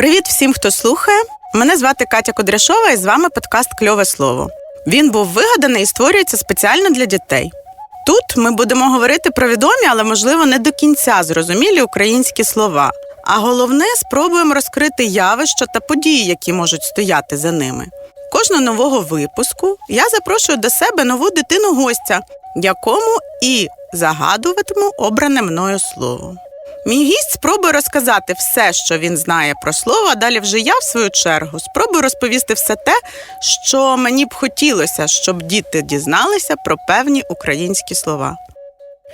Привіт всім, хто слухає. Мене звати Катя Кудряшова, і з вами подкаст Кльове слово. Він був вигаданий і створюється спеціально для дітей. Тут ми будемо говорити про відомі, але можливо не до кінця зрозумілі українські слова. А головне, спробуємо розкрити явища та події, які можуть стояти за ними. Кожного нового випуску я запрошую до себе нову дитину гостя, якому і загадуватиму обране мною слово. Мій гість спробує розказати все, що він знає про слово, а далі вже я, в свою чергу, спробую розповісти все те, що мені б хотілося, щоб діти дізналися про певні українські слова.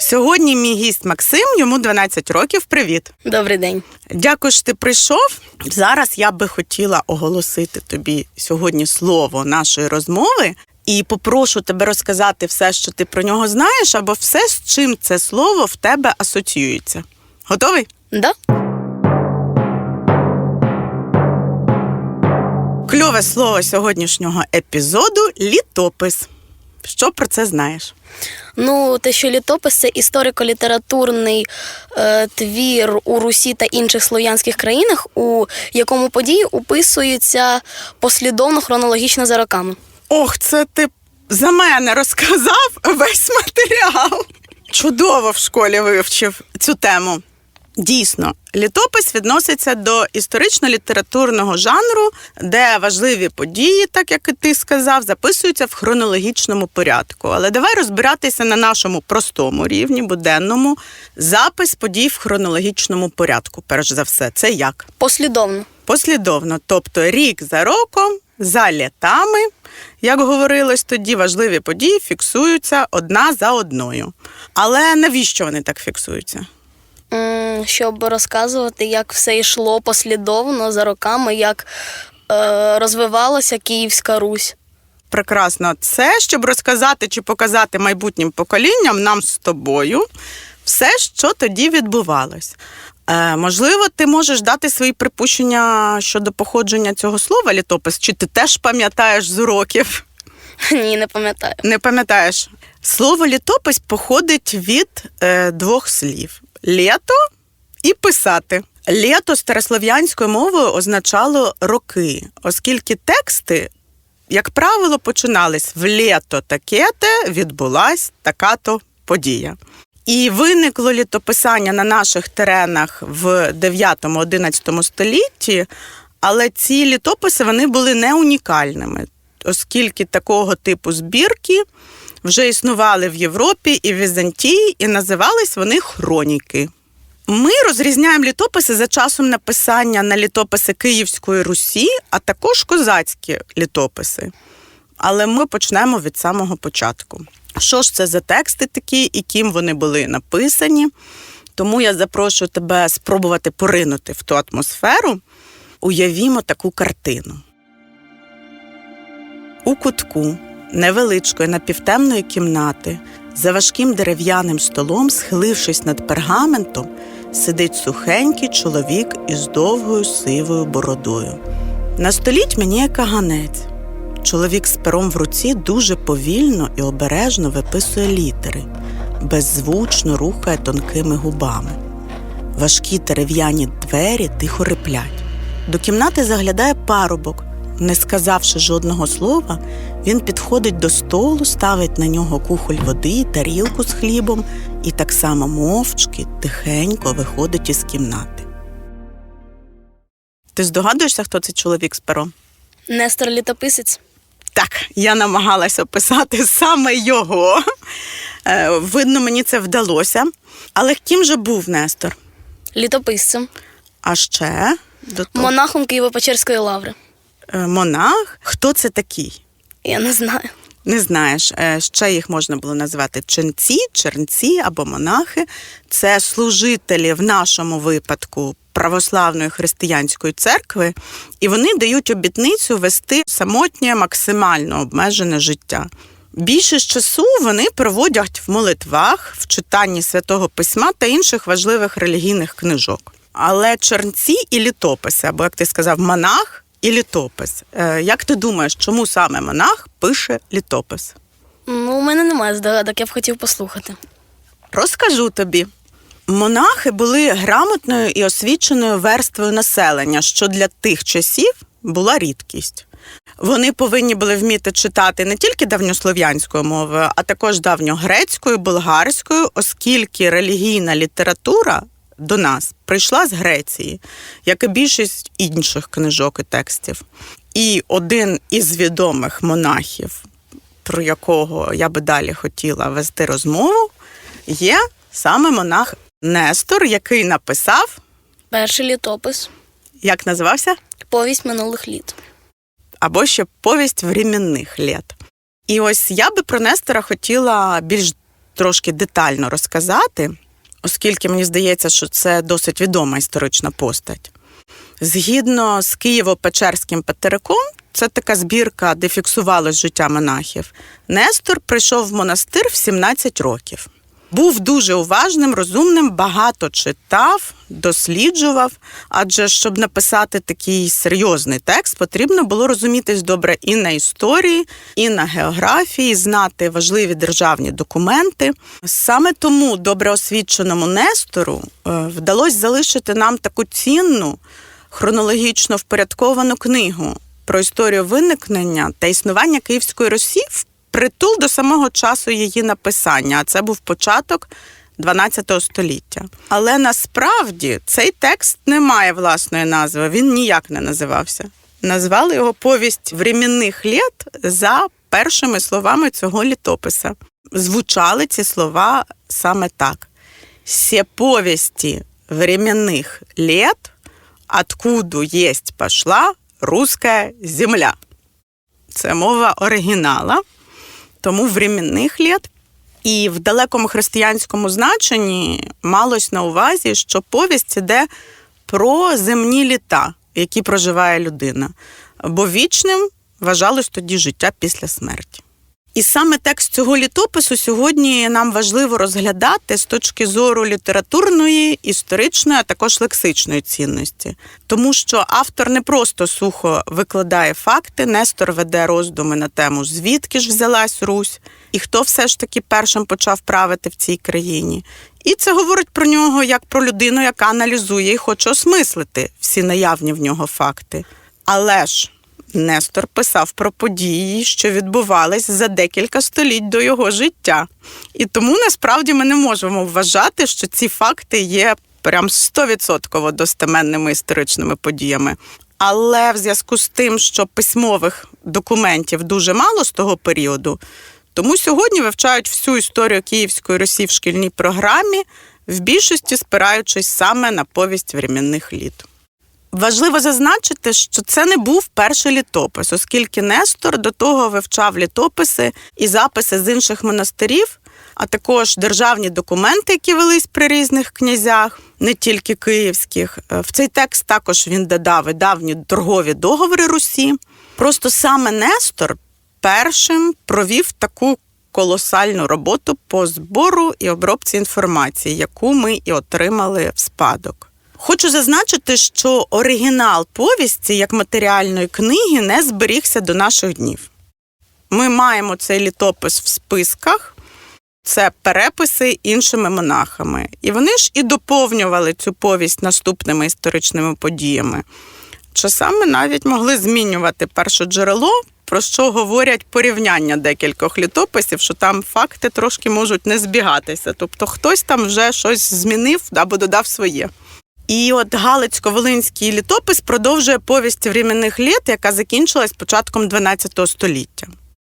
Сьогодні мій гість Максим, йому 12 років. Привіт! Добрий день. Дякую, що ти прийшов. Зараз я би хотіла оголосити тобі сьогодні слово нашої розмови. І попрошу тебе розказати все, що ти про нього знаєш, або все, з чим це слово в тебе асоціюється. Готовий? Да? Кльове слово сьогоднішнього епізоду літопис. Що про це знаєш? Ну, те, що літопис це історико-літературний е, твір у Русі та інших слов'янських країнах, у якому події описуються послідовно хронологічно за роками. Ох, це ти за мене розказав весь матеріал. Чудово в школі вивчив цю тему. Дійсно, літопис відноситься до історично-літературного жанру, де важливі події, так як і ти сказав, записуються в хронологічному порядку. Але давай розбиратися на нашому простому рівні, буденному. Запис подій в хронологічному порядку, перш за все, це як? Послідовно. Послідовно, тобто рік за роком, за літами, як говорилось тоді, важливі події фіксуються одна за одною. Але навіщо вони так фіксуються? М, Щоб розказувати, як все йшло послідовно за роками, як е, розвивалася Київська Русь. Прекрасно, це щоб розказати чи показати майбутнім поколінням нам з тобою все, що тоді відбувалось. Е, можливо, ти можеш дати свої припущення щодо походження цього слова літопис, чи ти теж пам'ятаєш з уроків? Ні, не пам'ятаю. Не пам'ятаєш. Слово літопис походить від е, двох слів: лєто і писати. Лєто старослов'янською мовою означало роки, оскільки тексти, як правило, починались в лєто таке-те відбулась така-то подія. І виникло літописання на наших теренах в 9-11 столітті, але ці літописи вони були не унікальними, оскільки такого типу збірки вже існували в Європі і в Візантії, і називались вони хроніки. Ми розрізняємо літописи за часом написання на літописи Київської Русі, а також козацькі літописи. Але ми почнемо від самого початку. Що ж це за тексти такі і ким вони були написані? Тому я запрошую тебе спробувати поринути в ту атмосферу. Уявімо таку картину. У кутку невеличкої напівтемної кімнати, за важким дерев'яним столом, схилившись над пергаментом, сидить сухенький чоловік із довгою сивою бородою. На столі тьмяніє каганець. Чоловік з пером в руці дуже повільно і обережно виписує літери, беззвучно рухає тонкими губами. Важкі дерев'яні двері тихо риплять. До кімнати заглядає парубок. Не сказавши жодного слова, він підходить до столу, ставить на нього кухоль води, тарілку з хлібом і так само мовчки, тихенько виходить із кімнати. Ти здогадуєшся, хто цей чоловік з пером? Нестор літописець. Так, я намагалась описати саме його. Е, Видно, мені це вдалося. Але ким же був Нестор? Літописцем, А ще до того монахом Києво-Печерської лаври. Е, монах. Хто це такий? Я не знаю. Не знаєш, Е, ще їх можна було назвати ченці, чернці або монахи. Це служителі в нашому випадку православної християнської церкви, і вони дають обітницю вести самотнє, максимально обмежене життя. Більшість часу вони проводять в молитвах, в читанні святого письма та інших важливих релігійних книжок. Але чернці і літописи, або як ти сказав, монах і літопис. Е, Як ти думаєш, чому саме монах пише літопис? Ну, у мене немає здогадок, я б хотів послухати. Розкажу тобі. Монахи були грамотною і освіченою верствою населення, що для тих часів була рідкість. Вони повинні були вміти читати не тільки давньослов'янською мовою, а також давньогрецькою, болгарською, оскільки релігійна література до нас прийшла з Греції, як і більшість інших книжок і текстів. І один із відомих монахів, про якого я би далі хотіла вести розмову, є саме монах Нестор, який написав, Перший літопис, як називався? повість минулих літ. або ще повість временних літ. І ось я би про Нестора хотіла більш трошки детально розказати, оскільки мені здається, що це досить відома історична постать. Згідно з Києво-Печерським патериком, це така збірка, де фіксувалось життя монахів. Нестор прийшов в монастир в 17 років. Був дуже уважним, розумним, багато читав, досліджував. Адже щоб написати такий серйозний текст, потрібно було розумітись добре і на історії, і на географії, знати важливі державні документи. Саме тому добре освіченому Нестору е, вдалося залишити нам таку цінну хронологічно впорядковану книгу про історію виникнення та існування Київської Русі притул до самого часу її написання, а це був початок 12 століття. Але насправді цей текст не має власної назви, він ніяк не називався. Назвали його повість временних літ за першими словами цього літописа. Звучали ці слова саме так: «Се повісті временних лет, откуда єсть пошла русская земля. Це мова оригінала тому временних літ. І в далекому християнському значенні малось на увазі, що повість іде про земні літа, які проживає людина. Бо вічним вважалось тоді життя після смерті. І саме текст цього літопису сьогодні нам важливо розглядати з точки зору літературної, історичної, а також лексичної цінності, тому що автор не просто сухо викладає факти, Нестор веде роздуми на тему, звідки ж взялась Русь, і хто все ж таки першим почав правити в цій країні. І це говорить про нього як про людину, яка аналізує і хоче осмислити всі наявні в нього факти. Але ж Нестор писав про події, що відбувались за декілька століть до його життя. І тому насправді ми не можемо вважати, що ці факти є прям 100% достеменними історичними подіями. Але в зв'язку з тим, що письмових документів дуже мало з того періоду, тому сьогодні вивчають всю історію Київської Русі в шкільній програмі, в більшості спираючись саме на повість временних літ. Важливо зазначити, що це не був перший літопис, оскільки Нестор до того вивчав літописи і записи з інших монастирів, а також державні документи, які велись при різних князях, не тільки київських. Е, В цей текст також він додав і давні торгові договори Русі. Просто саме Нестор першим провів таку колосальну роботу по збору і обробці інформації, яку ми і отримали в спадок. Хочу зазначити, що оригінал повісті як матеріальної книги не зберігся до наших днів. Ми маємо цей літопис в списках, це переписи іншими монахами. І вони ж і доповнювали цю повість наступними історичними подіями. Часами навіть могли змінювати перше джерело, про що говорять порівняння декількох літописів, що там факти трошки можуть не збігатися. Тобто хтось там вже щось змінив або додав своє. І от Галицько-Волинський літопис продовжує повість временних літ, яка закінчилась початком 12 століття.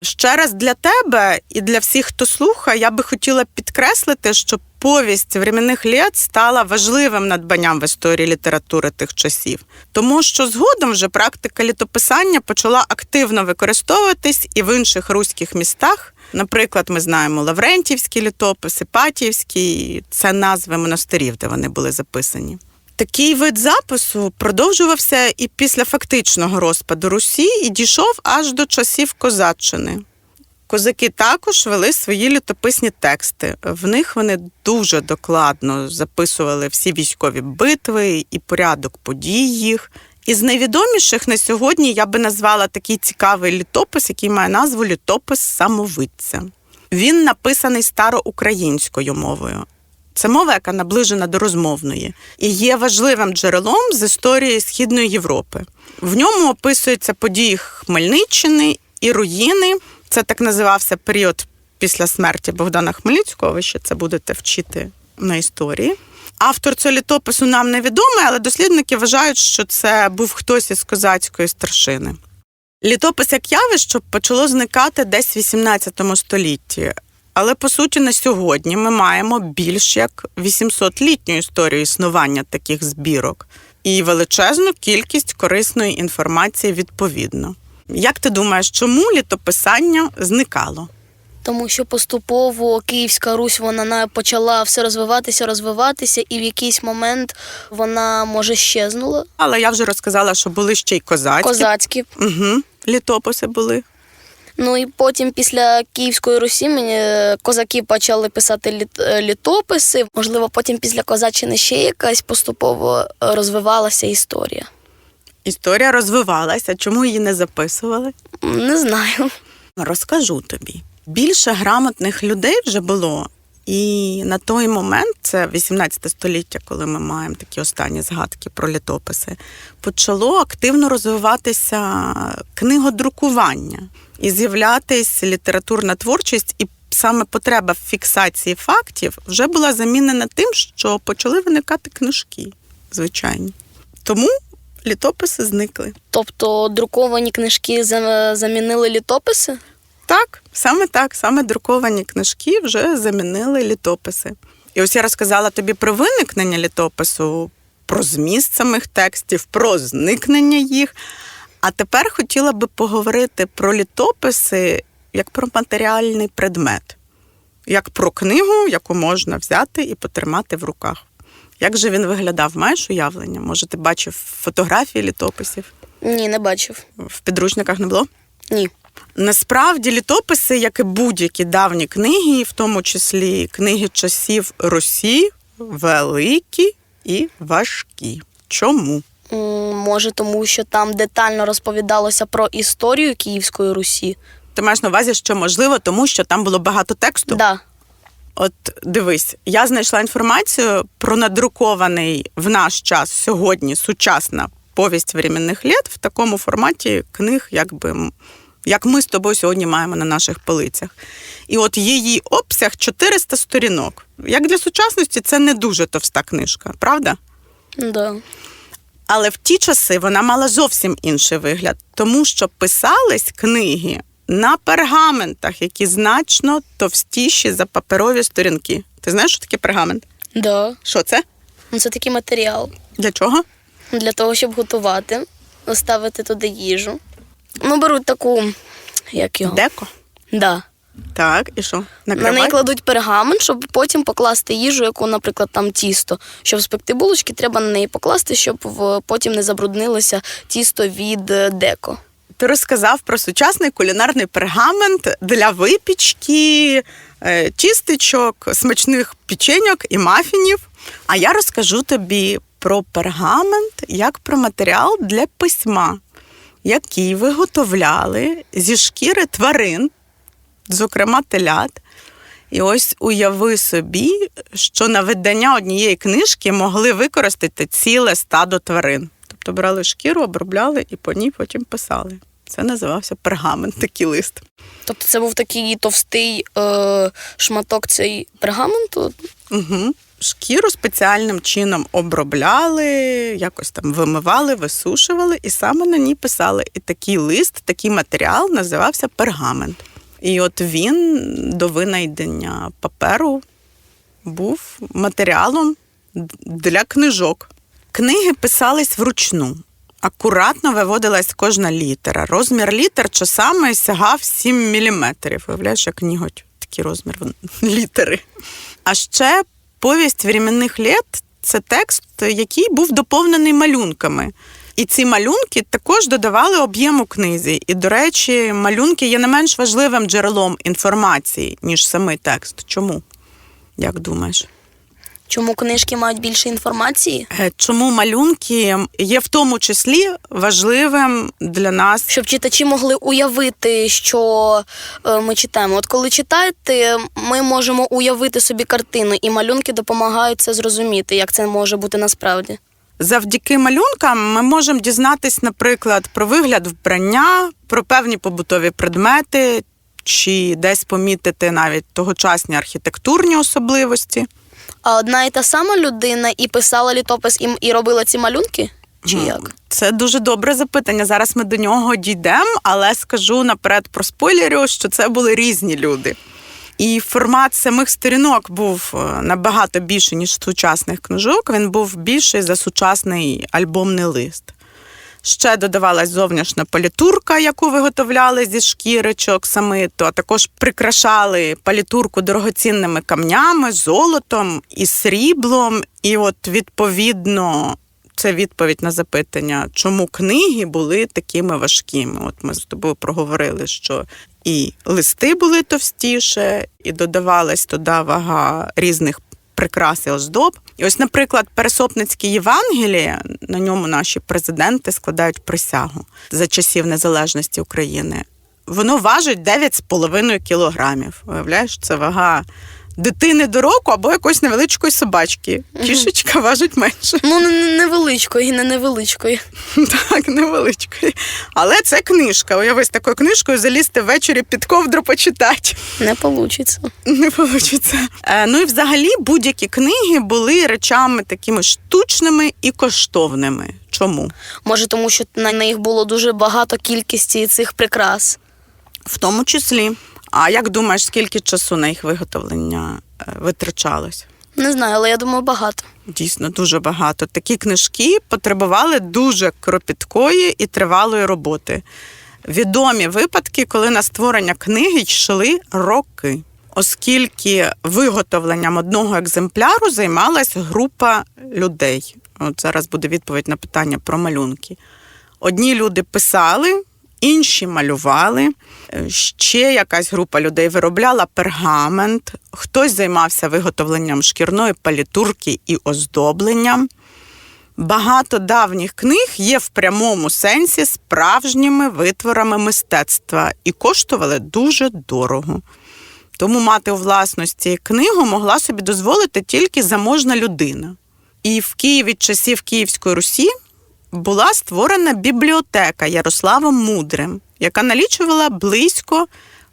Ще раз для тебе і для всіх, хто слухає, я би хотіла підкреслити, що повість временних літ стала важливим надбанням в історії літератури тих часів, тому що згодом вже практика літописання почала активно використовуватись і в інших руських містах. Наприклад, ми знаємо Лаврентівський літопис, Іпатіївський – це назви монастирів, де вони були записані. Такий вид запису продовжувався і після фактичного розпаду Русі і дійшов аж до часів Козаччини. Козаки також вели свої літописні тексти. В них вони дуже докладно записували всі військові битви і порядок подій їх. Із найвідоміших на сьогодні я би назвала такий цікавий літопис, який має назву Літопис самовидця. Він написаний староукраїнською мовою. Це мова, яка наближена до розмовної, і є важливим джерелом з історії Східної Європи. В ньому описуються події Хмельниччини і руїни. Це так називався період після смерті Богдана Хмельницького. Ви ще це будете вчити на історії. Автор цього літопису нам невідомий, але дослідники вважають, що це був хтось із козацької старшини. Літопис як явище почало зникати десь в 18 столітті. Але по суті на сьогодні ми маємо більш як 800-літню історію існування таких збірок і величезну кількість корисної інформації відповідно. Як ти думаєш, чому літописання зникало? Тому що поступово Київська Русь вона на- почала все розвиватися, розвиватися, і в якийсь момент вона може щезнула. Але я вже розказала, що були ще й козацькі. Козацькі. Угу. Літописи були. Ну і потім, після Київської Русі, мені е, козаки почали писати літ- е, літописи. Можливо, потім після козаччини ще якась поступово е, розвивалася історія. Історія розвивалася. Чому її не записували? Не знаю. Розкажу тобі. Більше грамотних людей вже було. І на той момент, це 18 століття, коли ми маємо такі останні згадки про літописи, почало активно розвиватися книгодрукування і з'являтись літературна творчість, і саме потреба фіксації фактів вже була замінена тим, що почали виникати книжки, звичайні. Тому літописи зникли. Тобто друковані книжки замінили літописи? Так, саме так, саме друковані книжки вже замінили літописи. І ось я розказала тобі про виникнення літопису, про зміст самих текстів, про зникнення їх. А тепер хотіла би поговорити про літописи як про матеріальний предмет, як про книгу, яку можна взяти і потримати в руках. Як же він виглядав? Маєш уявлення? Може, ти бачив фотографії літописів? Ні, не бачив. В підручниках не було? Ні. Насправді літописи, як і будь-які давні книги, в тому числі книги часів Русі, великі і важкі. Чому? Може, тому що там детально розповідалося про історію Київської Русі. Ти маєш на увазі, що можливо, тому що там було багато тексту. Да. От дивись, я знайшла інформацію про надрукований в наш час сьогодні сучасна повість временних літ в такому форматі книг, якби як ми з тобою сьогодні маємо на наших полицях. І от її обсяг 400 сторінок. Як для сучасності, це не дуже товста книжка, правда? Да. Але в ті часи вона мала зовсім інший вигляд, тому що писались книги на пергаментах, які значно товстіші за паперові сторінки. Ти знаєш, що таке пергамент? Да. Що це? Ну, Це такий матеріал Для чого? для того, щоб готувати, ставити туди їжу. Ну, беруть таку, як його? Деко. Да. Так, і що? На неї кладуть пергамент, щоб потім покласти їжу, яку, наприклад, там тісто. Щоб спекти булочки, треба на неї покласти, щоб потім не забруднилося тісто від е, деко. Ти розказав про сучасний кулінарний пергамент для випічки, е, тістечок, смачних печеньок і мафінів. А я розкажу тобі про пергамент як про матеріал для письма, який виготовляли зі шкіри тварин, зокрема телят. І ось уяви собі, що на видання однієї книжки могли використати ціле стадо тварин. Тобто брали шкіру, обробляли і по ній потім писали. Це називався пергамент, такий лист. Тобто це був такий товстий е, шматок цей пергаменту. Угу. Шкіру спеціальним чином обробляли, якось там вимивали, висушували, і саме на ній писали. І такий лист, такий матеріал називався пергамент. І от він до винайдення паперу був матеріалом для книжок. Книги писались вручну. Акуратно виводилась кожна літера. Розмір літер часами сягав 7 мм. Виявляєш, як ніготь такий розмір літери. А ще повість временних літ це текст, який був доповнений малюнками. І ці малюнки також додавали об'єму книзі. І, до речі, малюнки є не менш важливим джерелом інформації, ніж самий текст. Чому? Як думаєш? Чому книжки мають більше інформації? Е, Чому малюнки є в тому числі важливим для нас Щоб читачі могли уявити, що е, ми читаємо. От коли читаєте, ми можемо уявити собі картину, і малюнки допомагають це зрозуміти, як це може бути насправді. Завдяки малюнкам ми можемо дізнатись, наприклад, про вигляд вбрання, про певні побутові предмети, чи десь помітити навіть тогочасні архітектурні особливості. А одна і та сама людина і писала літопис і, і робила ці малюнки? Чи як? Це дуже добре запитання. Зараз ми до нього дійдемо, але скажу наперед про спойлерю, що це були різні люди. І формат самих сторінок був е, набагато більший, ніж сучасних книжок. Він був більший за сучасний альбомний лист. Ще додавалась зовнішня палітурка, яку виготовляли зі шкіри чи оксамиту, а також прикрашали палітурку дорогоцінними камнями, золотом і сріблом. І от відповідно це відповідь на запитання, чому книги були такими важкими. От ми з тобою проговорили, що і листи були товстіше, і додавалась туди вага різних прикрас оздоб. І ось, наприклад, Пересопницькі Євангелії, на ньому наші президенти складають присягу за часів незалежності України. Воно важить 9,5 кілограмів. Уявляєш, це вага дитини до року або якоїсь невеличкої собачки. Кішечка важить менше. Ну, не- не невеличкої, не невеличкої. Так, невеличкої. Але це книжка. Уяви, з такою книжкою залізти ввечері під ковдру почитати. Не вийде. Не вийде. Ну і взагалі будь-які книги були речами такими штучними і коштовними. Чому? Може, тому що на них було дуже багато кількості цих прикрас. В тому числі. А як думаєш, скільки часу на їх виготовлення е, витрачалось? Не знаю, але я думаю, багато. Дійсно, дуже багато. Такі книжки потребували дуже кропіткої і тривалої роботи. Відомі випадки, коли на створення книги йшли роки, оскільки виготовленням одного екземпляру займалась група людей. От зараз буде відповідь на питання про малюнки. Одні люди писали, інші малювали. Е, Ще якась група людей виробляла пергамент, хтось займався виготовленням шкірної палітурки і оздобленням. Багато давніх книг є в прямому сенсі справжніми витворами мистецтва і коштували дуже дорого. Тому мати у власності книгу могла собі дозволити тільки заможна людина. І в Києві часів Київської Русі була створена бібліотека Ярославом Мудрим, яка налічувала близько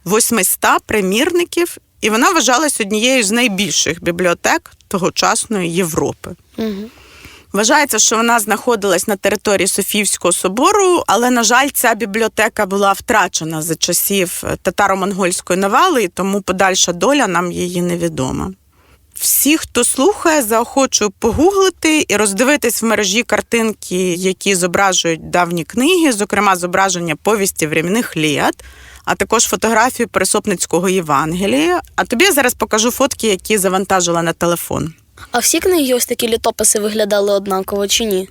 800 примірників, і вона вважалась однією з найбільших бібліотек тогочасної Європи. Угу. Вважається, що вона знаходилась на території Софіївського собору, але, на жаль, ця бібліотека була втрачена за часів татаро-монгольської навали, і тому подальша доля нам її невідома. Всі, хто слухає, заохочую погуглити і роздивитись в мережі картинки, які зображують давні книги, зокрема зображення повісті временних літ, а також фотографію Пересопницького Євангелія. А тобі я зараз покажу фотки, які завантажила на телефон. А всі книги, ось такі літописи виглядали однаково чи ні?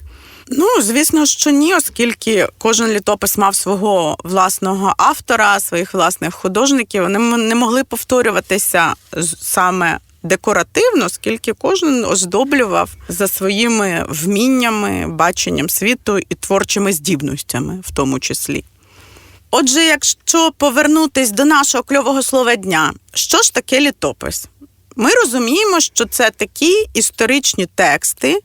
Ну, звісно, що ні, оскільки кожен літопис мав свого власного автора, своїх власних художників, вони не могли повторюватися саме декоративно, оскільки кожен оздоблював за своїми вміннями, баченням світу і творчими здібностями, в тому числі. Отже, якщо повернутись до нашого кльового слова дня, що ж таке літопис? Ми розуміємо, що це такі історичні тексти,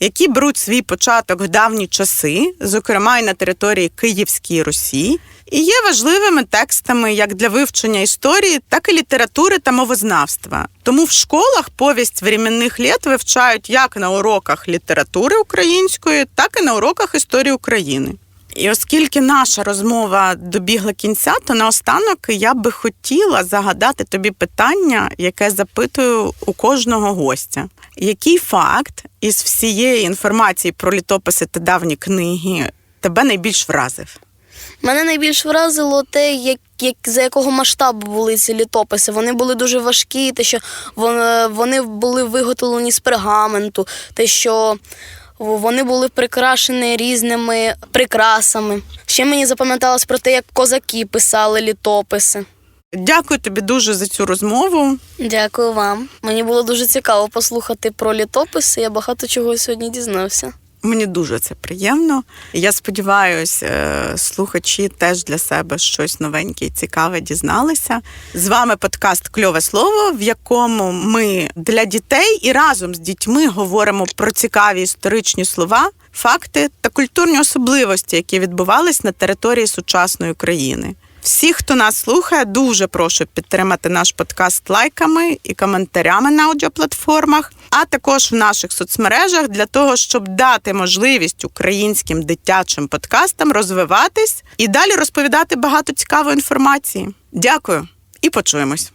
які беруть свій початок в давні часи, зокрема і на території Київської Русі, і є важливими текстами як для вивчення історії, так і літератури та мовознавства. Тому в школах повість временних літ вивчають як на уроках літератури української, так і на уроках історії України. І оскільки наша розмова добігла кінця, то наостанок я би хотіла загадати тобі питання, яке запитую у кожного гостя. Який факт із всієї інформації про літописи та давні книги тебе найбільш вразив? Мене найбільш вразило те, як, як за якого масштабу були ці літописи. Вони були дуже важкі, те, що вони, вони були виготовлені з пергаменту, те, що вони були прикрашені різними прикрасами. Ще мені запам'яталось про те, як козаки писали літописи. Дякую тобі дуже за цю розмову. Дякую вам. Мені було дуже цікаво послухати про літописи. Я багато чого сьогодні дізнався. Мені дуже це приємно. Я сподіваюся, слухачі теж для себе щось новеньке і цікаве дізналися. З вами подкаст Кльове слово, в якому ми для дітей і разом з дітьми говоримо про цікаві історичні слова, факти та культурні особливості, які відбувались на території сучасної України. Всіх, хто нас слухає, дуже прошу підтримати наш подкаст лайками і коментарями на аудіоплатформах, а також в наших соцмережах для того, щоб дати можливість українським дитячим подкастам розвиватись і далі розповідати багато цікавої інформації. Дякую і почуємось.